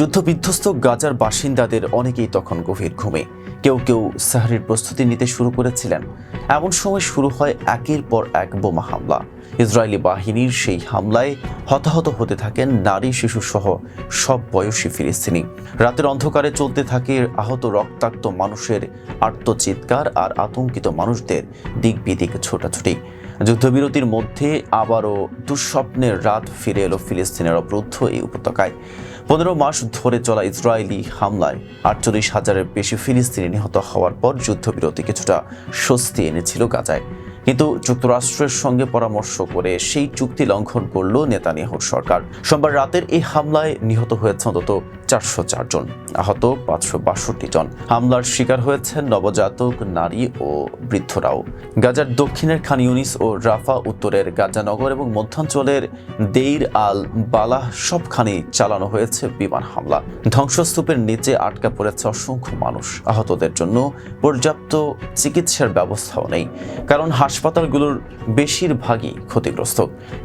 যুদ্ধবিধ্বস্ত গাজার বাসিন্দাদের অনেকেই তখন গভীর ঘুমে। কেউ কেউ সাহারির প্রস্তুতি নিতে শুরু করেছিলেন। এমন সময় শুরু হয় একের পর এক বোমা হামলা। ইসরায়েলি বাহিনীর সেই হামলায় হতাহত হতে থাকেন নারী শিশু সহ সব বয়সী ফিলিস্তিনি। রাতের অন্ধকারে চলতে থাকে আহত রক্তাক্ত মানুষের আর্তচিৎকার আর আতঙ্কিত মানুষদের দিক বিদিক ছোটাছুটি। যুদ্ধবিরতির মধ্যে আবারও দুঃস্বপ্নের রাত ফিরে এলো ফিলিস্তিনের অবরুদ্ধ এই উপত্যকায়। পনেরো মাস ধরে চলা ইসরায়েলি হামলায় আটচল্লিশ হাজারের বেশি ফিলিস্তিনি নিহত হওয়ার পর যুদ্ধবিরতি কিছুটা স্বস্তি এনেছিল গাজায়। কিন্তু যুক্তরাষ্ট্রের সঙ্গে পরামর্শ করে সেই চুক্তি লঙ্ঘন করল নেতানিয়াহুর সরকার। সোমবার রাতের এই হামলায় নিহত হয়েছে অন্তত চারশো জন। আহত পাঁচশো বাষট্টি জন। হামলার শিকার হয়েছেন নবজাতক নারী ও বৃদ্ধরাও। গাজার দক্ষিণের খান ইউনিস ও রাফা, উত্তরের গাজানগর এবং মধ্যাঞ্চলের দেইর আল বালাহ সবখানে চালানো হয়েছে বিমান হামলা। ধ্বংসস্তূপের নিচে আটকা পড়েছে অসংখ্য মানুষ। আহতদের জন্য পর্যাপ্ত চিকিৎসার ব্যবস্থাও নেই। কারণ হাসপাতালগুলোর বেশিরভাগই ক্ষতিগ্রস্ত।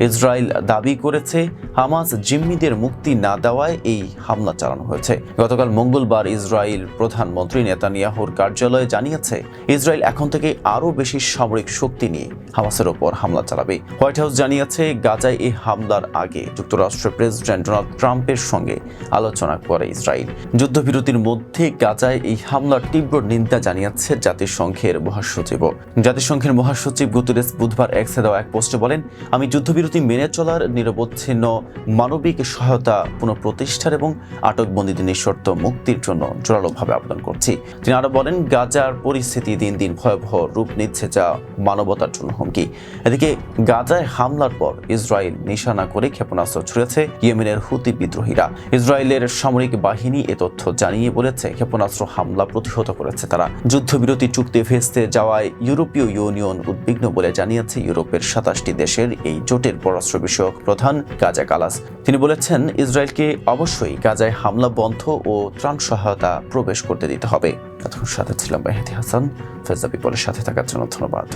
ইসরায়েল দাবি করেছে, হামাস জিম্মিদের মুক্তি না দেওয়ায় এই হামলা চালানো হয়েছে। গতকাল মঙ্গলবার ইসরায়েল প্রধানমন্ত্রী নেতানিয়াহুর কার্যালয়ে জানিয়েছে, ইসরায়েল এখন থেকে আরও বেশি সামরিক শক্তি নিয়ে হামাসের ওপর হামলা চালাবে। হোয়াইট হাউস জানিয়েছে, গাজায় এই হামলার আগে যুক্তরাষ্ট্রের প্রেসিডেন্ট ডোনাল্ড ট্রাম্পের সঙ্গে আলোচনা করে ইসরায়েল। যুদ্ধবিরতির মধ্যে গাজায় এই হামলার তীব্র নিন্দা জানিয়েছে জাতিসংঘের মহাসচিব। জাতিসংঘের মহাসচিব গুতরেস বুধবার এক্সে দেওয়া এক পোস্টে বলেন, আমি যুদ্ধবিরতি মেনে চলার নিরবচ্ছিন্ন মানবিক সহায়তা পুনঃপ্রতিষ্ঠার এবং আটকবন্দীদের নিঃশর্ত মুক্তির জন্য জোরালোভাবে আবেদন করছি। তিনি আরও বলেন, গাজার পরিস্থিতি দিন দিন ভয়াবহ রূপ নিচ্ছে যা মানবতার জন্য হুমকি। এদিকে, গাজায় হামলার পর ইসরায়েল নিশানা করে ক্ষেপণাস্ত্র ছুড়েছে ইয়েমেনের হুতি বিদ্রোহীরা। ইসরায়েলের সামরিক বাহিনী এ তথ্য জানিয়ে বলেছে, ক্ষেপণাস্ত্র হামলা প্রতিহত করেছে তারা। যুদ্ধবিরতি চুক্তি ভেস্তে যাওয়ায় ইউরোপীয় ইউনিয়ন উদ্বিগ্ন বলে জানিয়েছে ইউরোপের সাতাশটি দেশের এই জোটের পররাষ্ট্র বিষয়ক প্রধান গাজা কালাস। তিনি বলেছেন, ইসরায়েলকে অবশ্যই গাজায় হামলা বন্ধ ও ত্রাণ সহায়তা প্রবেশ করতে দিতে হবে। এতক্ষণ সাথে ছিলাম মেহেদি হাসান। ফেজা পিপলের সাথে থাকার জন্য ধন্যবাদ।